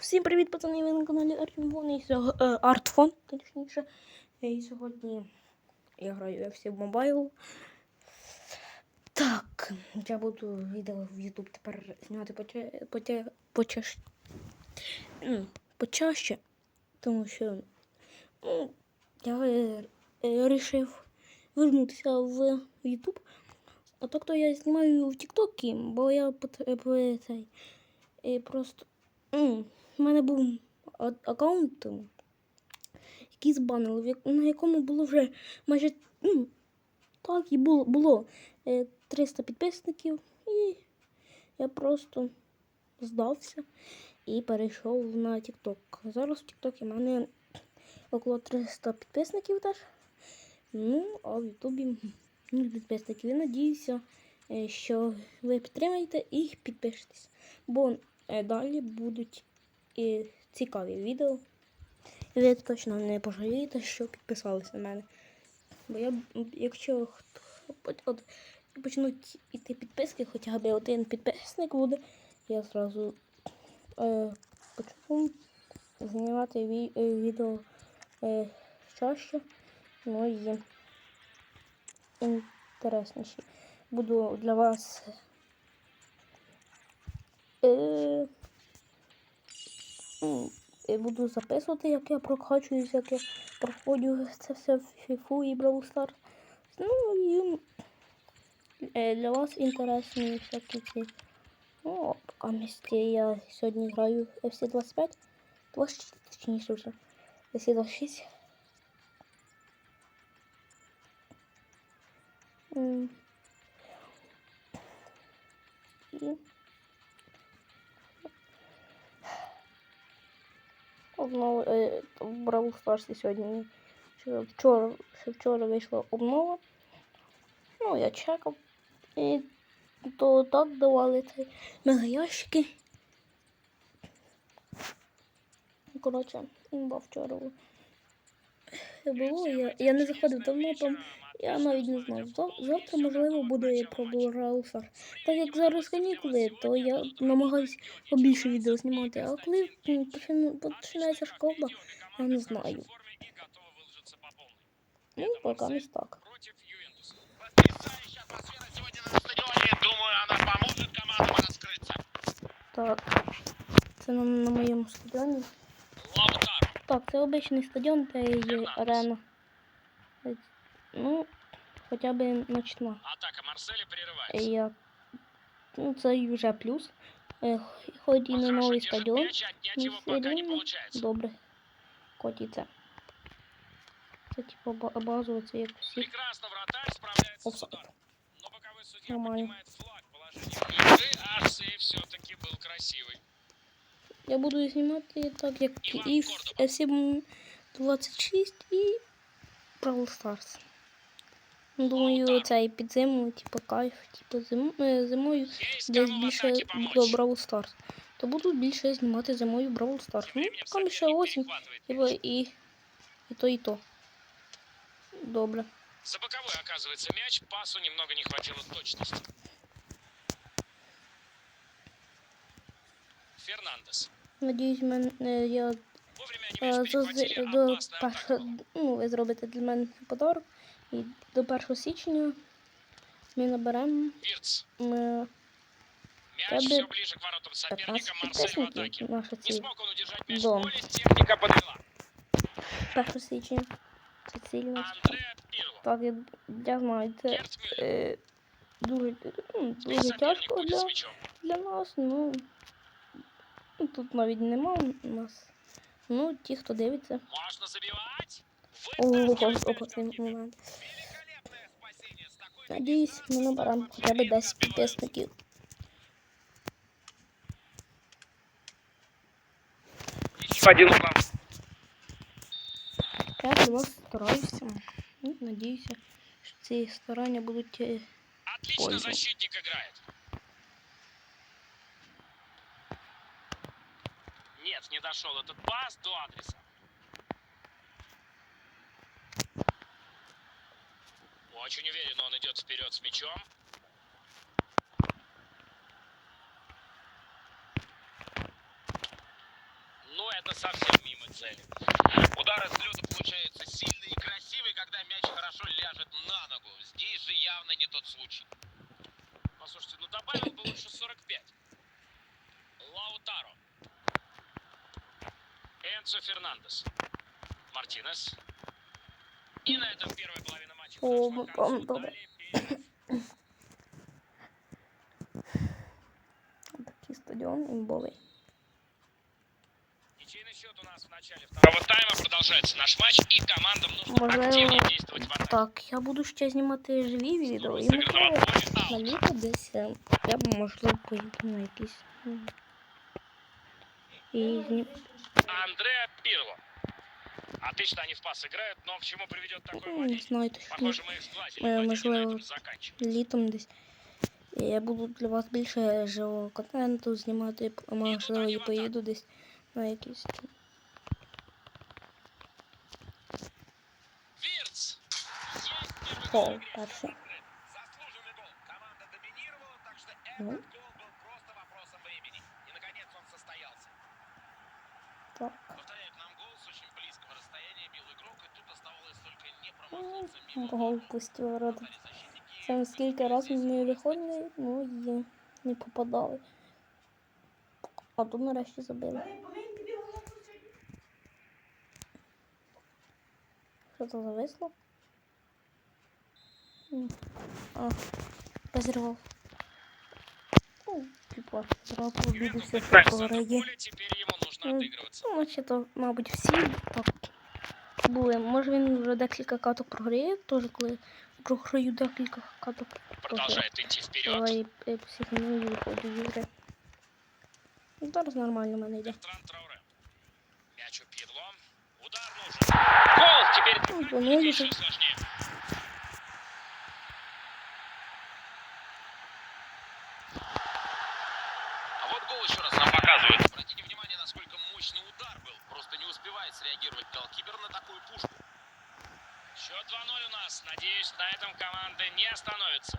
Всім привіт, пацани! Ви на каналі Артфон і е, Артфон, точніше. І сьогодні я граю FC Mobile. Так, я буду відео в YouTube тепер знімати поча- поча- почаш... почаще, тому що ну, я е, е, вирішив вернутися в YouTube. А так то я знімаю в TikTok, бо я е, цей, е, просто У мене був аккаунт, м, який збанили, на якому було вже майже ну, так і було, було е, 300 підписників, і я просто здався і перейшов на TikTok. Зараз в TikTok у мене около 300 підписників теж. Ну, а в Ютубі 0 підписників. І надіюся, е, що ви підтримаєте і підпишетесь. Бо е, далі будуть і цікаві відео. Ви точно не пожалієте, що підписались на мене. Бо я, якщо от, от, почнуть іти підписки, хоча б один підписник буде, я зразу е, почну знімати ві, е, відео е, чаще, ну і інтересніші. Буду для вас. Е, я буду записувати, як я прокачуюсь, як я проходжу це все в FIFA і Brawl Stars. Ну і е, для вас інтересні всякі ці. Ну, а місті я сьогодні граю FC 25. 26, точніше вже. FC 26. М. І обнова е, в Бравл Старсі сьогодні. Вчора, ще вчора вийшла обнова. Ну, я чекав. І то так давали цей мегаящики. Коротше, імба вчора було. Я, я не заходив давно там. Я навіть не. Зав- Завтра, можливо, буде про Бравл Так як зараз канікули, то я намагаюсь побільше відео знімати. А коли починається школа, я не знаю. Ну, поки не так. Так, це на, на моєму стадіоні. Так, це обичний стадіон, де є арена. Е, Ну, хоча б ночна. Атака Марселя Е, прерывается. Я... Ну, це і вже плюс. Е, х- Хоч і Он не хорошо новий держит стадіон, мяч, отнять ну, его все пока не рівно получается. добре. Хоч і це. Це типу ба- базово, це як всі. Прекрасно вратарь справляется с Офсайд. ударом. Но боковой судья Нормально. поднимает флаг положения игры, а сейв все-таки был красивый. Я буду знімати так, як Іван і в Кордоба. FC 26 і Brawl Stars. Ну, Думаю, Лаутаро. цей під зиму, типу, кайф, типу, зим, е, зимою десь більше атаке до помочь. Brawl То буду більше знімати зимою Stars. Тем Ну, там ще осінь, типу, і, і то, і то. Добре. За боковой оказывается мяч, пасу немного не хватило точности. Фернандес. Надіюсь, мен, е, я Вовремя они мяч перехватили, до першого, ну, ви зробите для мене подарок. І до 1 січня ми наберемо ми, Мяч Тебе все ближе к воротам 15 соперника. Марсель в атаке. Наша Не ціль. смог он удержать мяч в поле, техника подвела. 1 січня. Це ціль наша. Так, я, я знаю, це е, дуже, ну, дуже тяжко для, для нас. Ну, ну, тут навіть нема у нас. Ну, ті, хто дивиться. Можно забивать. Ого, Вытаскивает опасний мяч. момент. Великолепное спасение. С такой Надіюсь, ми наберемо хоча б 10 підписників. Еще один угол. Я для вас стараюся. Ну, надіюся, що ці старання будуть. е, Отлично Пользу. защитник играет. Нет, не дошел этот пас до адреса. Очень уверенно он идет вперед с мячом. это совсем мимо цели. Удары с лёда получаются сильные и красивые, когда мяч хорошо ляжет на ногу. Здесь же явно не тот случай. Послушайте, ну добавил бы лучше 45. Лаутаро. Энцо Фернандес. Мартинес. И на этом первая половина О, подошла к ну, концу. добре. Далее перерыв. Такий стадіон імбовий. Ничейный счет у нас в начале второго тайма. Продолжается наш матч, и командам нужно Можливо, активнее действовать в атаке. Так, я буду ще знімати живі відео і Сыграно в можливо отборе. на Аут. літо десь е, я б можливо поїду на якісь. м, І зні- Андреа Пирло. Отлично они в пас играют, но к чему приведет такое ну, не владение? знаю, точно Похоже, мы их сглазили. Э, Владение на можливо, этом заканчиваем. літом десь. І Я буду для вас більше живого контенту знімати, п- можливо, і поїду десь на якісь. там. Вирц. Есть первый Гол гол в игре. перший. Заслуженный гол. Команда доминировала, так что Вратари защитники Це скільки разів не виходили, ну і не попадали. А тут нарешті забили. Що це зависло? А, розірвав. Ну, типа, зразу обідався, нужно Ну, наче то, мабуть, всі так були. Може він вже декілька каток програє, теж коли програю декілька каток програє. Продолжает идти вперед. Давай е, психаную і виходжу з ігри. Ну, Зараз нормально в мене йде. Бертран Трауре. Мяч у Пирло. Удар нужен. Гол! Теперь Ну, это ну, еще ну, сложнее. А вот гол еще раз нам показывает. Обратите внимание, мощный удар был. Просто не успевает среагировать голкипер на такую пушку. Счет 2-0 у нас. Надеюсь, на этом команды не остановятся.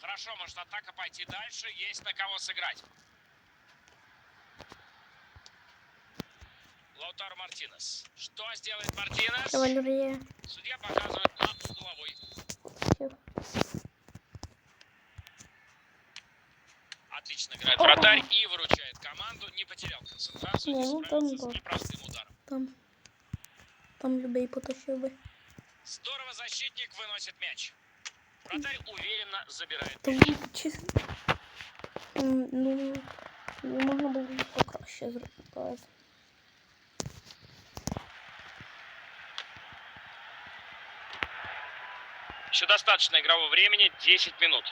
Хорошо, может атака пойти дальше. Есть на кого сыграть. Лаутаро Мартинес. Что сделает Мартинес? Судья показывает на угловой. Отлично играет вратарь и выручает команду. Не потерял концентрацию. Не, Не ну, справился с непростым ударом. Там. Там любий потащив би. Здорово защитник выносит мяч. Вратарь уверенно забирает мяч. чесно. м, Ну, ну, можна було б покраще зробити. Еще достаточно игрового времени. 10 минут.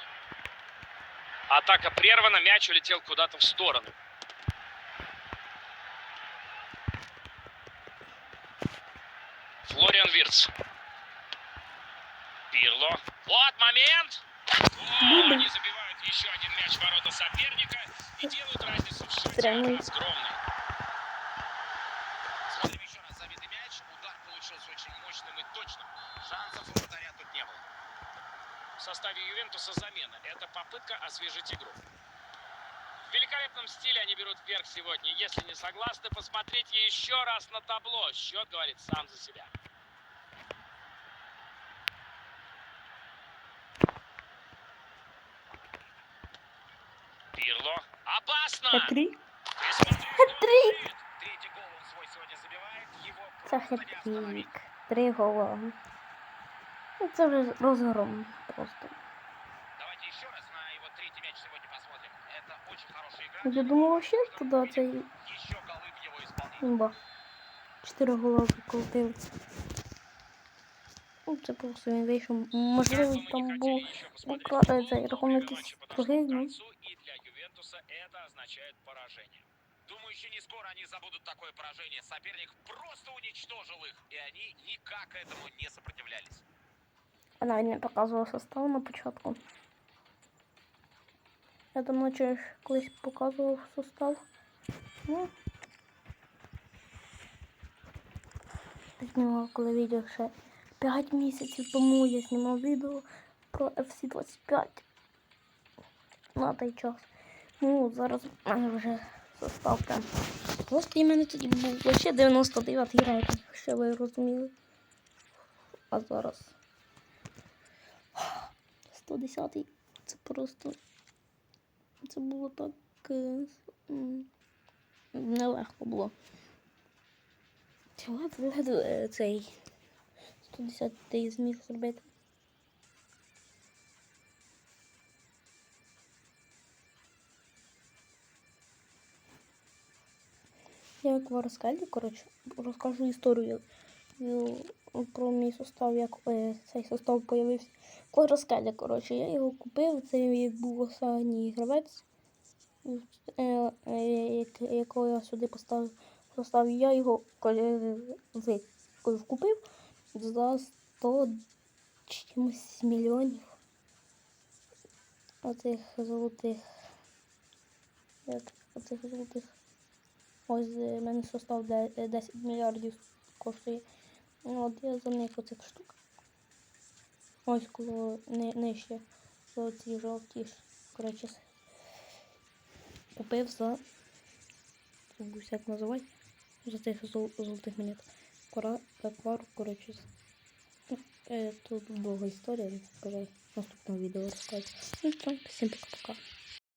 Атака прервана. Мяч улетел куда-то в сторону. Флориан Вирц. Пирло. Вот момент. О, они забивают еще один мяч в ворота соперника и делают разницу в счете огромной. Смотрим еще раз забитый мяч. Удар получился очень мощным и точным. Шансов у вратаря тут не было. В составе Ювентуса замена. Это попытка освежить игру. В великолепном стиле они берут вверх сегодня. Если не согласны, посмотрите еще раз на табло. Счет говорит сам за себя. Пирло. Опасно! Забивает. Его Це хет-трик. Три гола. Ну, Це вже розгром просто. Давайте еще раз на его третий мяч сегодня посмотрим. Это очень хорошая игра. Я думав, вообще туди цей Еще голы в его исполнении. імба. Чотири гола заколотили. Ну, це просто він вийшов. Можливо, Как бы мы там не був хотели еще посмотреть укра- футбол, э, цей но рахунок время із матча подошло других, к ну. концу, и для Ювентуса это означает поражение. Думаю, еще не скоро они забудут такое поражение. Соперник просто уничтожил их, и они никак этому не сопротивлялись. Я навіть не показував состав на початку. Я там наче ж колись показував состав. Ну. Знімав коли відео ще 5 місяців тому я знімав відео про FC 25. На той час. Ну, зараз вже состав прям. Просто і мене тоді був ще 99 рейтинг, що ви розуміли. А зараз 110 це просто. Це було так. е, Нелегко було. Чи ледве ледве цей 110 ти зміг зробити. Я як в розкажу, коротше, розкажу історію е, про мій состав, як е, цей состав появився. Квадроскеля, коротше, я його купив, це був останній гравець, е, е, як- якого я сюди поставив состав. Я його коли купив за 100 чимось мільйонів оцих золотих. Як оцих золотих. Ось е, мене состав де- е, 10 мільярдів коштує. Ну, От я за них оцих штук. Ось коло ни, нижче. За ці жовті ж. Коротше. Купив за. Забув як називати. За цих зол, золотих монет. Кора, квару, коротше. Ну, Е, тут довга історія, скажу. В наступному відео розкажу. Ну, всім пока-пока.